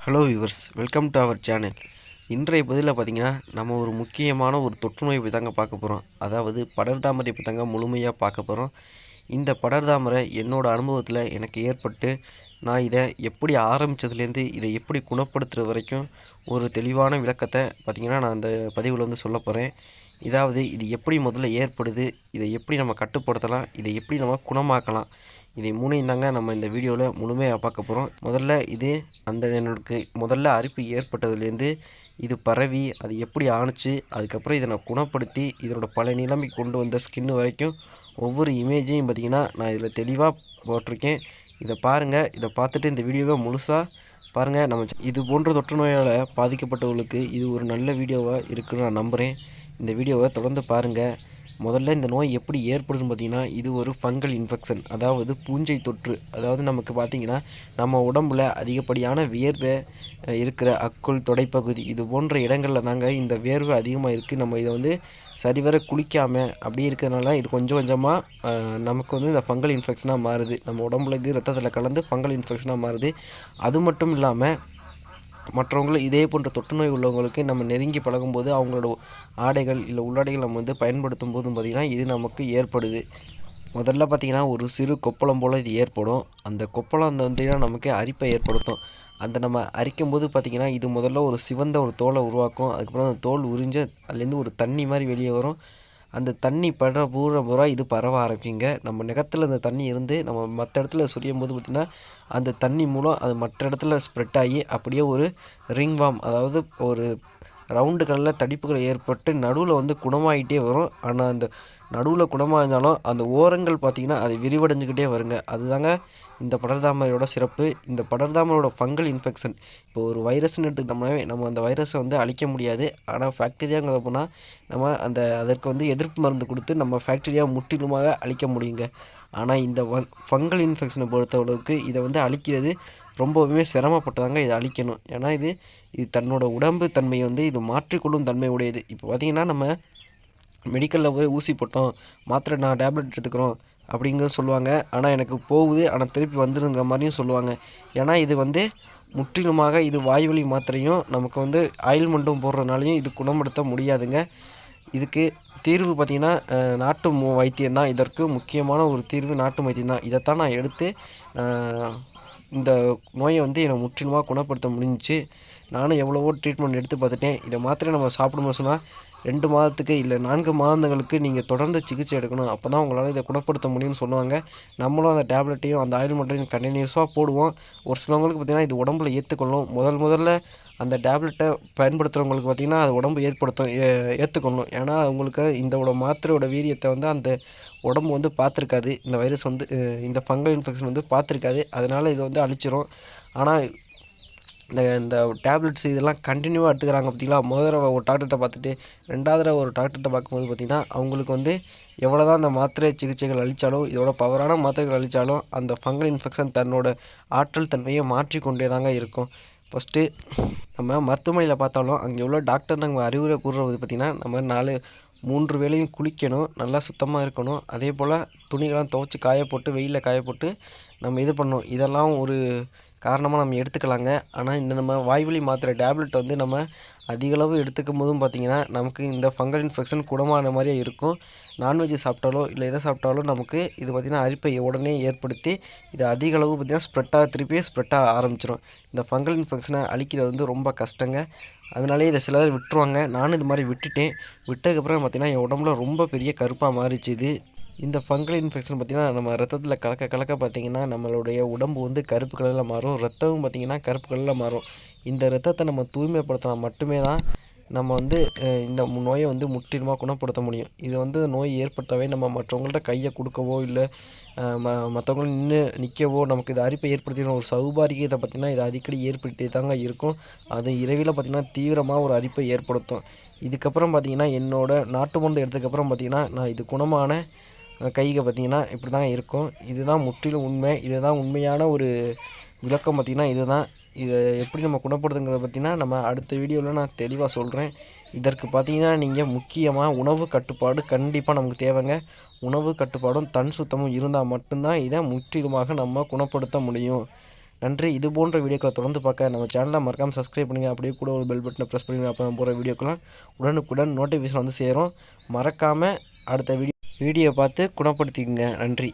Hello viewers welcome to our channel இன்றைய பதிலில் பார்த்தீங்கன்னா நம்ம ஒரு முக்கியமான ஒரு தொற்றுநோய் பற்றி தாங்க பார்க்க போகிறோம் அதாவது படர்தாமரை பற்றி தாங்க முழுமையாக பார்க்க போகிறோம் இந்த படர்தாமரை என்னோடய அனுபவத்தில் எனக்கு ஏற்பட்டு நான் இதை எப்படி ஆரம்பித்ததுலேருந்து இதை எப்படி குணப்படுத்துகிற வரைக்கும் ஒரு தெளிவான விளக்கத்தை பார்த்திங்கன்னா நான் அந்த பதிவில் வந்து சொல்ல போகிறேன் இதாவது இது எப்படி முதல்ல ஏற்படுது இதை எப்படி நம்ம கட்டுப்படுத்தலாம் இதை எப்படி நம்ம குணமாக்கலாம் இதை மூணையும் தாங்க நம்ம இந்த வீடியோவில் முழுமையாக பார்க்க போகிறோம் முதல்ல இது அந்த எனக்கு முதல்ல அரிப்பு ஏற்பட்டதுலேருந்து இது பரவி அது எப்படி ஆணுச்சு அதுக்கப்புறம் இதை நான் குணப்படுத்தி இதனோட பல நிலைமை கொண்டு வந்த ஸ்கின் வரைக்கும் ஒவ்வொரு இமேஜையும் பார்த்திங்கன்னா நான் இதில் தெளிவாக போட்டிருக்கேன். இதை பாருங்கள் இதை பார்த்துட்டு இந்த வீடியோவை முழுசாக பாருங்கள் நம்ம இது போன்ற தொற்று நோயால் பாதிக்கப்பட்டவர்களுக்கு இது ஒரு நல்ல வீடியோவாக இருக்குன்னு நான் நம்புகிறேன் இந்த வீடியோவை தொடர்ந்து பாருங்கள் முதல்ல இந்த நோய் எப்படி ஏற்படுதுன்னு பார்த்தீங்கன்னா இது ஒரு ஃபங்கல் இன்ஃபெக்ஷன் அதாவது பூஞ்சை தொற்று. அதாவது நமக்கு பார்த்திங்கன்னா நம்ம உடம்புல அதிகப்படியான வியர்வை இருக்கிற அக்குள் தொடைப்பகுதி இது போன்ற இடங்களில் தாங்க இந்த வேர்வை அதிகமாக இருக்குது நம்ம இதை வந்து சரிவர குளிக்காமல் அப்படி இருக்கிறதுனால இது கொஞ்சம் கொஞ்சமாக நமக்கு வந்து இந்த ஃபங்கல் இன்ஃபெக்ஷனாக மாறுது. நம்ம உடம்புல இது ரத்தத்தில் கலந்து ஃபங்கல் இன்ஃபெக்ஷனாக மாறுது. அது மட்டும் இல்லாமல் மற்றவங்களும் இதே போன்ற தொற்றுநோய் உள்ளவங்களுக்கு நம்ம நெருங்கி பழகும்போது அவங்களோட ஆடைகள் இல்லை உள்ளாடைகள் நம்ம வந்து பயன்படுத்தும் போதும் பார்த்திங்கன்னா இது நமக்கு ஏற்படுது. முதல்ல பார்த்திங்கன்னா ஒரு சிறு கொப்பளம் போல் இது ஏற்படும். அந்த கொப்பளம் அந்த வந்து நமக்கு அரிப்பை ஏற்படுத்தும். அந்த நம்ம அரிக்கும் போது பார்த்திங்கன்னா இது முதல்ல ஒரு சிவந்த ஒரு தோலை உருவாக்கும். அதுக்கப்புறம் அந்த தோல் உறிஞ்சு அதுலேருந்து ஒரு தண்ணி மாதிரி வெளியே வரும். அந்த தண்ணி படுற பூரா பூரா இது பரவ ஆரம்பிக்குங்க. நம்ம நிகத்தில் அந்த தண்ணி இருந்து நம்ம மற்ற இடத்துல சொரியும் போது பார்த்திங்கன்னா அந்த தண்ணி மூலம் அது மற்ற இடத்துல ஸ்ப்ரெட் ஆகி அப்படியே ஒரு ரிங் வாம் அதாவது ஒரு ரவுண்டு கலரில் தடிப்புகள் ஏற்பட்டு நடுவில் வந்து குணமாயிட்டே வரும். ஆனால் அந்த நடுவில் குணமாக இருந்தாலும் அந்த ஓரங்கள் பார்த்திங்கன்னா அது விரிவடைஞ்சிக்கிட்டே வருங்க. அதுதாங்க இந்த படர்தாமரையோட சிறப்பு. இந்த படர்தாமரோட ஃபங்கல் இன்ஃபெக்ஷன் இப்போ ஒரு வைரஸ்னு எடுத்துக்கிட்டோம்னாவே நம்ம அந்த வைரஸை வந்து அழிக்க முடியாது. ஆனால் ஃபேக்டீரியாங்கிற போனால் நம்ம அந்த அதற்கு வந்து எதிர்ப்பு மருந்து கொடுத்து நம்ம ஃபேக்டீரியா முற்றிலுமாக அழிக்க முடியுங்க. ஆனால் இந்த ஃபங்கல் இன்ஃபெக்ஷனை பொறுத்தளவுக்கு இதை வந்து அழிக்கிறது ரொம்பவுமே சிரமப்பட்டதாங்க இதை அழிக்கணும். ஏன்னா இது இது தன்னோட உடம்பு தன்மையை வந்து இது மாற்றிக்கொள்ளும் தன்மை உடையது இப்போ பார்த்திங்கன்னா நம்ம மெடிக்கலில் போய் ஊசி போட்டோம். மாத்திரை நான் டேப்லெட் எடுத்துக்கிறோம் அப்படிங்கிறது சொல்லுவாங்க. ஆனால் எனக்கு போகுது. ஆனால் திருப்பி வந்துருங்கிற மாதிரியும் சொல்லுவாங்க. ஏன்னா இது வந்து முற்றிலுமாக இது வாய்வழி மாத்திரையும் நமக்கு வந்து ஆயில்மெண்ட்டும் போடுறதுனாலையும் இது குணப்படுத்த முடியாதுங்க. இதுக்கு தீர்வு பார்த்திங்கன்னா நாட்டு மு- வைத்தியம்தான். இதற்கு முக்கியமான ஒரு தீர்வு நாட்டு வைத்தியம் தான் இதைத்தான் நான் எடுத்து இந்த நோயை வந்து என்னை முற்றிலுமாக குணப்படுத்த முடிஞ்சிச்சு. நானும் எவ்வளவோ ட்ரீட்மெண்ட் எடுத்து பார்த்துட்டேன். இதை மாத்திரை நம்ம சாப்பிடணும் சொன்னால் ரெண்டு மாதத்துக்கு இல்லை நான்கு மாதங்களுக்கு நீங்கள் தொடர்ந்து சிகிச்சை எடுக்கணும். அப்போ தான் உங்களால் இதை குணப்படுத்த முடியும்னு சொல்லுவாங்க. நம்மளும் அந்த டேப்லெட்டையும் அந்த ஆயில்மெண்ட்டையும் கண்டினியூஸாக போடுவோம். ஒரு சிலவங்களுக்கு பார்த்திங்கன்னா இது உடம்புல ஏற்றுக்கொள்ளும் முதல் முதல்ல அந்த டேப்லெட்டை பயன்படுத்துகிறவங்களுக்கு பார்த்திங்கன்னா அது உடம்பு ஏற்படுத்தும் ஏ- ஏற்றுக்கொள்ளும் ஏன்னா அவங்களுக்கு இந்த மாத்திரையோட வீரியத்தை வந்து அந்த உடம்பு வந்து பார்த்துருக்காது. இந்த வைரஸ் வந்து இந்த ஃபங்கல் இன்ஃபெக்ஷன் வந்து பார்த்துருக்காது. அதனால் இது வந்து அழிச்சிரும். ஆனால் இந்த இந்த டேப்லெட்ஸ் இதெல்லாம் கண்டினியூவாக எடுத்துக்கிறாங்க பார்த்தீங்களா? முதல் தடவை ஒரு டாக்டர்கிட்ட பார்த்துட்டு ரெண்டாவது தடவை ஒரு டாக்டர்கிட்ட பார்க்கும்போது பார்த்திங்கன்னா அவங்களுக்கு வந்து எவ்வளோ தான் அந்த மாத்திரை சிகிச்சைகள் அளித்தாலும் இதோட பவரான மாத்திரைகள் அளித்தாலும் அந்த ஃபங்கல் இன்ஃபெக்ஷன் தன்னோட ஆற்றல் தன்மையை மாற்றிக்கொண்டே தாங்க இருக்கும். ஃபஸ்ட்டு நம்ம மருத்துவமனையில் பார்த்தாலும் அங்கே உள்ள டாக்டர் நம்ம அறிவுரை கூறுறது பார்த்திங்கன்னா நம்ம நாலு மூன்று வேளையும் குளிக்கணும் நல்லா சுத்தமாக இருக்கணும். அதே போல் துணிகள்லாம் துவைச்சி காய போட்டு வெயிலில் காய போட்டு நம்ம இது பண்ணணும். இதெல்லாம் ஒரு காரணமாக நம்ம எடுத்துக்கலாங்க. ஆனால் இந்த நம்ம வாய்வழி மாத்திரை டேப்லெட் வந்து நம்ம அதிகளவு எடுத்துக்கும் போதும் பார்த்திங்கன்னா நமக்கு இந்த ஃபங்கல் இன்ஃபெக்ஷன் குணமான மாதிரியே இருக்கும். நான்வெஜ் சாப்பிட்டாலோ இல்லை எதை சாப்பிட்டாலும் நமக்கு இது பார்த்திங்கன்னா அரிப்பை உடனே ஏற்படுத்தி இது அதிக அளவு பார்த்திங்கன்னா ஸ்ப்ரெட்டாக திருப்பி ஸ்ப்ரெட்டாக ஆரம்பிச்சிடும் இந்த ஃபங்கல் இன்ஃபெக்ஷனை அழிக்கிறது வந்து ரொம்ப கஷ்டங்க. அதனாலே இதை சில பேர் விட்டுருவாங்க. நானும் இது மாதிரி விட்டுட்டேன். விட்டதுக்கப்புறம் பார்த்திங்கன்னா என் உடம்புல ரொம்ப பெரிய கருப்பாக மாறிச்சு இது. இந்த ஃபங்கல் இன்ஃபெக்ஷன் பார்த்திங்கன்னா நம்ம ரத்தத்தில் கலக்க கலக்க பார்த்திங்கன்னா நம்மளுடைய உடம்பு வந்து கருப்பு கலரில் மாறும். ரத்தமும் பார்த்திங்கன்னா கருப்பு கலரில் மாறும். இந்த ரத்தத்தை நம்ம தூய்மைப்படுத்தினா மட்டுமே தான் நம்ம வந்து இந்த நோயை வந்து முற்றிலுமாக குணப்படுத்த முடியும். இது வந்து நோய் ஏற்பட்டவே நம்ம மற்றவங்கள்ட்ட கையை கொடுக்கவோ இல்லை ம மற்றவங்களும் நின்று நிற்கவோ நமக்கு இது அரிப்பை ஏற்படுத்தின ஒரு சௌபாரிகத்தை பார்த்திங்கன்னா இது அடிக்கடி ஏற்பட்டு தாங்க இருக்கும். அது இரவில் பார்த்திங்கன்னா தீவிரமாக ஒரு அரிப்பை ஏற்படுத்தும். இதுக்கப்புறம் பார்த்திங்கன்னா என்னோட நாட்டு மருந்து எடுத்ததுக்கப்புறம் பார்த்திங்கன்னா நான் இது குணமான கைகள் பார்த்திங்கன்னா இப்படி தாங்க இருக்கும். இதுதான் முற்றிலும் உண்மை. இதுதான் உண்மையான ஒரு விளக்கம் பார்த்திங்கன்னா இதுதான். இதை எப்படி நம்ம குணப்படுத்துங்கிறத பார்த்திங்கன்னா நம்ம அடுத்த வீடியோவில் நான் தெளிவாக சொல்கிறேன் இதற்கு பார்த்திங்கன்னா நீங்கள் முக்கியமாக உணவு கட்டுப்பாடு கண்டிப்பாக நமக்கு தேவைங்க. உணவு கட்டுப்பாடும் தன் சுத்தமும் இருந்தால் மட்டும்தான் இதை முற்றிலுமாக நம்ம குணப்படுத்த முடியும். நன்றி. இது போன்ற வீடியோக்களை தொடர்ந்து பார்க்க நம்ம சேனலை மறக்காமல் சப்ஸ்கிரைப் பண்ணுங்கள் அப்படியே கூட ஒரு பெல் பட்டனை ப்ரெஸ் பண்ணுங்க. அப்போ போகிற வீடியோக்கெல்லாம் உடனுக்குடன் நோட்டிஃபிகேஷன் வந்து சேரும். மறக்காமல் அடுத்த வீடியோ வீடியோ பார்த்து குணப்படுத்திக்கங்க. நன்றி.